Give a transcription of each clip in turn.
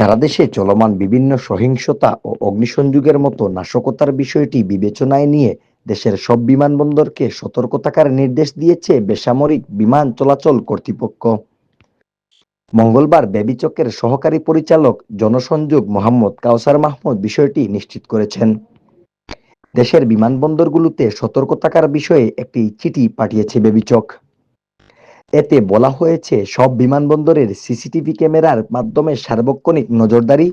সারা দেশে চলমান বিভিন্ন সহিংসতা ও অগ্নিসংযোগের মতো নাশকতার বিষয়টি বিবেচনায় নিয়ে দেশের সব বিমানবন্দরকে সতর্ক থাকার নির্দেশ দিয়েছে বেসামরিক বিমান চলাচল কর্তৃপক্ষ। মঙ্গলবার বেবিচকের সহকারী পরিচালক জনসংযোগ মোহাম্মদ কাউসার মাহমুদ বিষয়টি নিশ্চিত করেছেন। দেশের বিমানবন্দরগুলোতে সতর্ক থাকার বিষয়ে একটি চিঠি পাঠিয়েছে বেবিচক। এতে বলা হয়েছে, সব বিমানবন্দরের সিসিটিভি ক্যামেরার মাধ্যমে সার্বক্ষণিক নজরদারি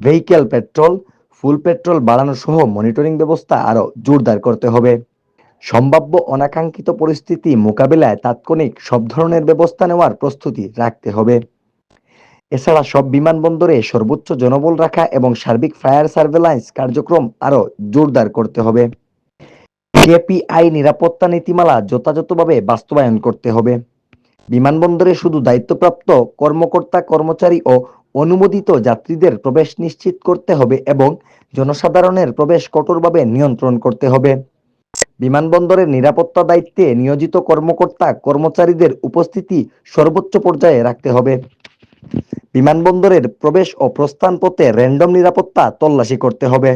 ভেহিক্যাল পেট্রোল, ফুল পেট্রোল বাড়ানো সহ মনিটরিং ব্যবস্থা আরও জোরদার করতে হবে। সম্ভাব্য অনাকাঙ্ক্ষিত পরিস্থিতি মোকাবিলায় তাৎক্ষণিক সব ধরনের ব্যবস্থা নেওয়ার প্রস্তুতি রাখতে হবে। এছাড়া সব বিমানবন্দরে সর্বোচ্চ জনবল রাখা এবং সার্বিক ফায়ার সার্ভেলান্স কার্যক্রম আরও জোরদার করতে হবে। কেপিআই নিরাপত্তা নীতিমালা যথাযথভাবে বাস্তবায়ন করতে হবে। বিমানবন্দরে শুধু দায়িত্বপ্রাপ্ত কর্মকর্তা, কর্মচারী ও অনুমোদিত যাত্রীদের প্রবেশ নিশ্চিত করতে হবে এবং জনসাধারণের প্রবেশ কঠোরভাবে নিয়ন্ত্রণ করতে হবে। বিমানবন্দরের নিরাপত্তা দায়িত্বে নিয়োজিত কর্মকর্তা, কর্মচারীদের উপস্থিতি সর্বোচ্চ পর্যায়ে রাখতে হবে। বিমানবন্দরের প্রবেশ ও প্রস্থান পথে র্যান্ডম নিরাপত্তা তল্লাশি করতে হবে।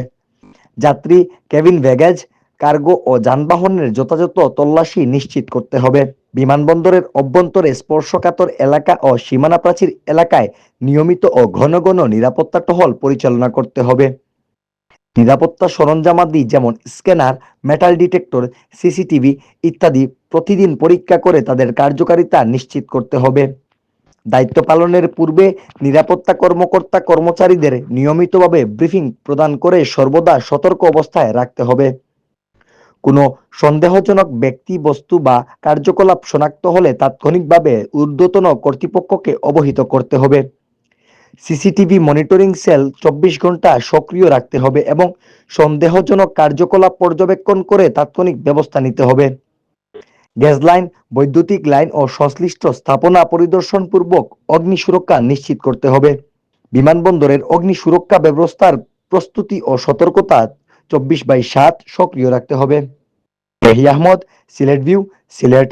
যাত্রী, কেবিন, ব্যাগেজ কার্গো ও যানবাহনের যথাযথ তল্লাশি নিশ্চিত করতে হবে। বিমানবন্দরের অভ্যন্তরে স্পর্শকাতর এলাকা ও সীমানা প্রাচীর এলাকায় নিয়মিত ও ঘন ঘন নিরাপত্তা টহল পরিচালনা করতে হবে। নিরাপত্তা সরঞ্জামাদি যেমন স্ক্যানার, মেটাল ডিটেক্টর, সিসিটিভি ইত্যাদি প্রতিদিন পরীক্ষা করে তাদের কার্যকারিতা নিশ্চিত করতে হবে। দায়িত্ব পালনের পূর্বে নিরাপত্তা কর্মকর্তা কর্মচারীদের নিয়মিতভাবে ব্রিফিং প্রদান করে সর্বদা সতর্ক অবস্থায় রাখতে হবে। কোনো সন্দেহজনক ব্যক্তি, বস্তু বা কার্যকলাপ শনাক্ত হলে তাৎক্ষণিকভাবে ঊর্ধ্বতন কর্তৃপক্ষকে অবহিত করতে হবে। সিসিটিভি মনিটরিং সেল চব্বিশ ঘণ্টা সক্রিয় রাখতে হবে এবং সন্দেহজনক কার্যকলাপ পর্যবেক্ষণ করে তাৎক্ষণিক ব্যবস্থা নিতে হবে। গ্যাস লাইন, বৈদ্যুতিক লাইন ও সংশ্লিষ্ট স্থাপনা পরিদর্শন পূর্বক অগ্নি সুরক্ষা নিশ্চিত করতে হবে। বিমানবন্দরের অগ্নি সুরক্ষা ব্যবস্থার প্রস্তুতি ও সতর্কতা চব্বিশ বাই সাত সক্রিয় রাখতে হবে। রহি আহমদ সিলেট ভিউ সিলেট